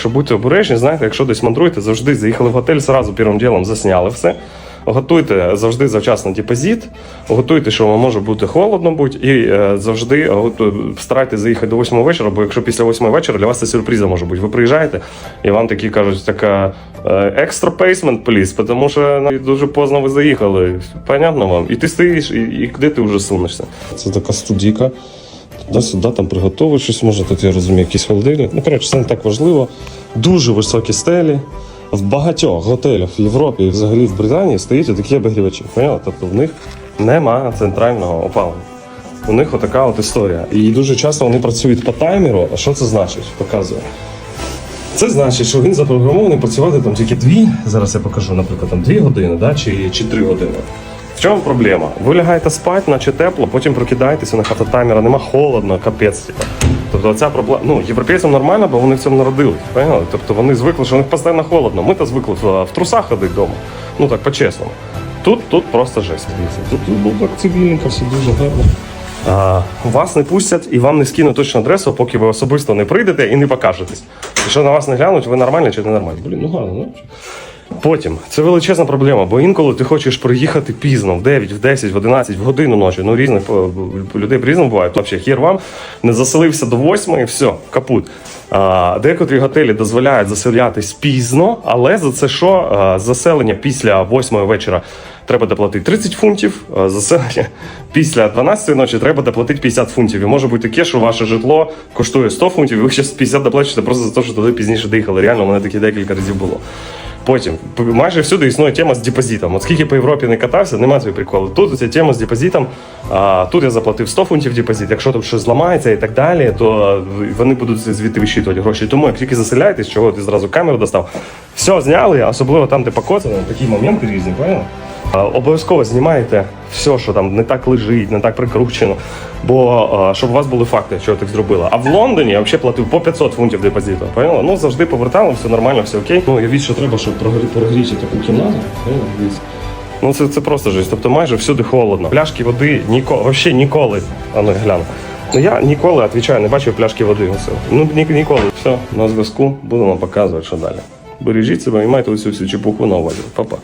Так що будьте обережні, знаєте, якщо десь мандруєте, завжди заїхали в готель, зразу першим ділом засняли все. Готуйте завжди завчасно депозит, готуйте, що вам може бути холодно бути, і е, завжди готу- старайтесь заїхати до 8 вечора, бо якщо після 8 вечора для вас це сюрприза може бути. Ви приїжджаєте і вам такі кажуть, така екстра пейсмент, пліс, тому що дуже поздно ви заїхали. Понятно вам? І ти стоїш, і, і куди ти вже сунешся? Це така студійка. Туди-сюди там приготовиш щось, може тут я розумію, якісь холодильник. Ну, коротше, це не так важливо. Дуже високі стелі. В багатьох готелях в Європі і взагалі в Британії стоять такі обігрівачі. Поняли? Тобто в них нема центрального опалення. У них отака от історія. І дуже часто вони працюють по таймеру. А що це значить? Показує. Це значить, що він запрограмований працювати там тільки дві. Зараз я покажу, наприклад, там дві години, да, чи, чи три години. В чому проблема? Ви лягаєте спати, наче тепло, потім прокидаєтеся на хата таймера, нема холодно, капець. Типу. Тобто ця проблема. Ну, європейцям нормально, бо вони в цьому народились. Поняли? Тобто вони звикли, що у них постійно холодно. Ми то звикли в, в трусах ходити вдома. Ну так, по-чесному. Тут, тут просто жесть. Тут, тут було так цивільненько, все дуже гарно. А, вас не пустять і вам не скинуть точну адресу, поки ви особисто не прийдете і не покажетесь. Якщо на вас не глянуть, ви нормальні чи не нормальні. Блін, ну гарно, ну. Потім це величезна проблема, бо інколи ти хочеш приїхати пізно, в 9, в 10, в 11, в годину ночі. Ну різних е, людей по-різному буває. Взагалі, хір вам не заселився до 8 і все, капут. А, декотрі готелі дозволяють заселятись пізно, але за це що? А, заселення після 8 вечора треба доплатити 30 фунтів, а заселення після 12 ночі треба доплатити 50 фунтів. І може бути таке, що ваше житло коштує 100 фунтів, і ви ще 50 доплачуєте просто за те, що туди пізніше доїхали. Реально, у мене таке декілька разів було. Потім майже всюди існує тема з депозитом. От скільки по Європі не катався, немає цієї приколу. Тут ця тема з депозитом. А, тут я заплатив 100 фунтів депозит. Якщо там щось зламається і так далі, то вони будуть звідти вищитувати гроші. Тому як тільки заселяєтесь, чого ти зразу камеру достав, все зняли, особливо там, де покоцано, такі моменти різні, правильно? Обов'язково знімаєте все, що там не так лежить, не так прикручено. Бо щоб у вас були факти, що так зробила. А в Лондоні я взагалі платив по 500 фунтів депозиту. Поняла? Ну завжди повертали, все нормально, все окей. Ну я що треба, щоб прогрі- прогріти таку кімнату. Ну це, це просто жесть. Тобто майже всюди холодно. Пляшки води ніколи, взагалі ніколи. А ну я гляну. Ну я ніколи, відповідаю, не бачив пляшки води. Ну ні, ніколи. Все, на зв'язку. Будемо показувати, що далі. Бережіть себе і майте усю всю чепуху на увазі. Па-па.